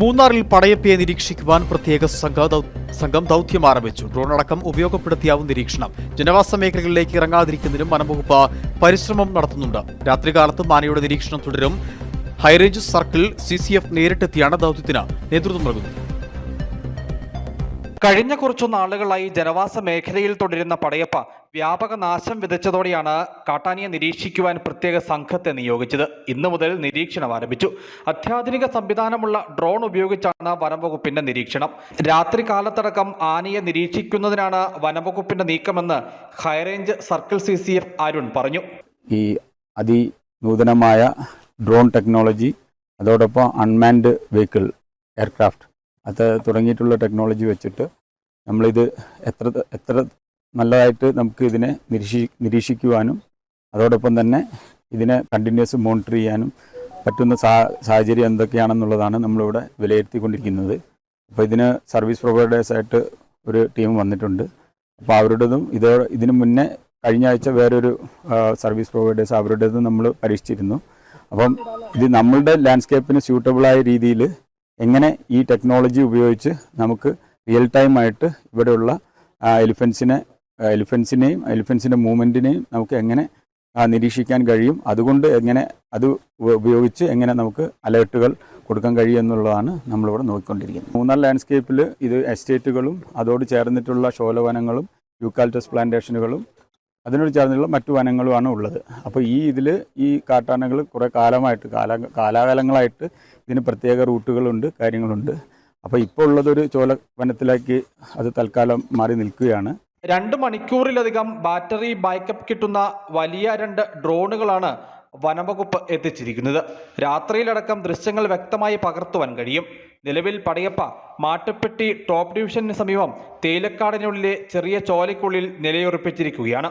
മൂന്നാറിൽ പടയപ്പയെ നിരീക്ഷിക്കുവാൻ പ്രത്യേക സംഘം ദൗത്യം ആരംഭിച്ചു ഡ്രോൺ അടക്കം ഉപയോഗപ്പെടുത്തിയാവും നിരീക്ഷണം. ജനവാസ മേഖലകളിലേക്ക് ഇറങ്ങാതിരിക്കുന്നതിനും വനംവകുപ്പ് പരിശ്രമം നടത്തുന്നുണ്ട്. രാത്രികാലത്ത് മാനയുടെ നിരീക്ഷണം തുടരും. High range circle C C F നേരിട്ടെത്തിയാണ് ദൗത്യത്തിന് നേതൃത്വം നൽകുന്നത്. കഴിഞ്ഞ കുറച്ചു നാളുകളായി ജനവാസ മേഖലയിൽ തുടരുന്ന പടയപ്പ വ്യാപക നാശം വിതച്ചതോടെയാണ് കാട്ടാനിയെ നിരീക്ഷിക്കുവാൻ പ്രത്യേക സംഘത്തെ നിയോഗിച്ചത്. ഇന്നു മുതൽ നിരീക്ഷണം ആരംഭിച്ചു. അത്യാധുനിക സംവിധാനമുള്ള ഡ്രോൺ ഉപയോഗിച്ചാണ് വനംവകുപ്പിന്റെ നിരീക്ഷണം. രാത്രി കാലത്തടക്കം ആനയെ നിരീക്ഷിക്കുന്നതിനാണ് വനംവകുപ്പിന്റെ നീക്കമെന്ന് high range circle C C F Arun പറഞ്ഞു. ഈ അതിനൂതനമായ ഡ്രോൺ ടെക്നോളജി അതോടൊപ്പം അൺമാൻഡ് വെഹിക്കിൾ എയർക്രാഫ്റ്റ് അത് തുടങ്ങിയിട്ടുള്ള ടെക്നോളജി വെച്ചിട്ട് നമ്മളിത് എത്ര എത്ര നല്ലതായിട്ട് നമുക്ക് ഇതിനെ നിരീക്ഷി നിരീക്ഷിക്കുവാനും അതോടൊപ്പം തന്നെ ഇതിനെ കണ്ടിന്യൂസ് മോണിറ്റർ ചെയ്യാനും പറ്റുന്ന സാ സാഹചര്യം എന്തൊക്കെയാണെന്നുള്ളതാണ് നമ്മളിവിടെ വിലയിരുത്തിക്കൊണ്ടിരിക്കുന്നത്. അപ്പോൾ ഇതിന് സർവീസ് പ്രൊവൈഡേഴ്സായിട്ട് ഒരു ടീം വന്നിട്ടുണ്ട്. അപ്പോൾ അവരുടേതും ഇത് ഇതിനു മുന്നേ കഴിഞ്ഞ ആഴ്ച വേറൊരു സർവീസ് പ്രൊവൈഡേഴ്സ് അവരുടേതും നമ്മൾ പരീക്ഷിച്ചിരുന്നു. അപ്പം ഇത് നമ്മളുടെ ലാൻഡ്സ്കേപ്പിന് സ്യൂട്ടബിളായ രീതിയിൽ എങ്ങനെ ഈ ടെക്നോളജി ഉപയോഗിച്ച് നമുക്ക് റിയൽ ടൈം ആയിട്ട് ഇവിടെയുള്ള എലിഫൻസിനെ എലിഫൻസിനെയും എലിഫൻസിന്റെ മൂവ്മെന്റിനെയും നമുക്ക് എങ്ങനെ നിരീക്ഷിക്കാൻ കഴിയും. അതുകൊണ്ട് എങ്ങനെ അത് ഉപയോഗിച്ച് എങ്ങനെ നമുക്ക് അലേർട്ടുകൾ കൊടുക്കാൻ കഴിയും എന്നുള്ളതാണ് നമ്മളിവിടെ നോക്കിക്കൊണ്ടിരിക്കുന്നത്. മൂന്നാർ ലാൻഡ്സ്കേപ്പിൽ ഇത് എസ്റ്റേറ്റുകളും അതോട് ചേർന്നിട്ടുള്ള ശോലവനങ്ങളും യൂക്കാൽറ്റസ് പ്ലാന്റേഷനുകളും അതിനോട് ചേർന്നുള്ള മറ്റു വനങ്ങളുമാണ് ഉള്ളത്. അപ്പോൾ ഈ ഇതിൽ ഈ കാട്ടാനകൾ കുറേ കാലമായിട്ട് കാല കാലാകാലങ്ങളായിട്ട് ഇതിന് പ്രത്യേക റൂട്ടുകളുണ്ട് കാര്യങ്ങളുണ്ട്. അപ്പോൾ ഇപ്പോൾ ഉള്ളതൊരു ചോല വനത്തിലേക്ക് അത് തൽക്കാലം മാറി നിൽക്കുകയാണ്. രണ്ട് മണിക്കൂറിലധികം ബാറ്ററി ബാക്കപ്പ് കിട്ടുന്ന വലിയ രണ്ട് ഡ്രോണുകളാണ് വനംവകുപ്പ് എത്തിച്ചിരിക്കുന്നത്. രാത്രിയിലടക്കം ദൃശ്യങ്ങൾ വ്യക്തമായി പകർത്തുവാൻ കഴിയും. നിലവിൽ പടയപ്പ മാട്ടുപ്പെട്ടി ടോപ്പ് ഡിവിഷന് സമീപം തേയിലക്കാടിനുള്ളിലെ ചെറിയ ചോലയ്ക്കുള്ളിൽ നിലയുറപ്പിച്ചിരിക്കുകയാണ്.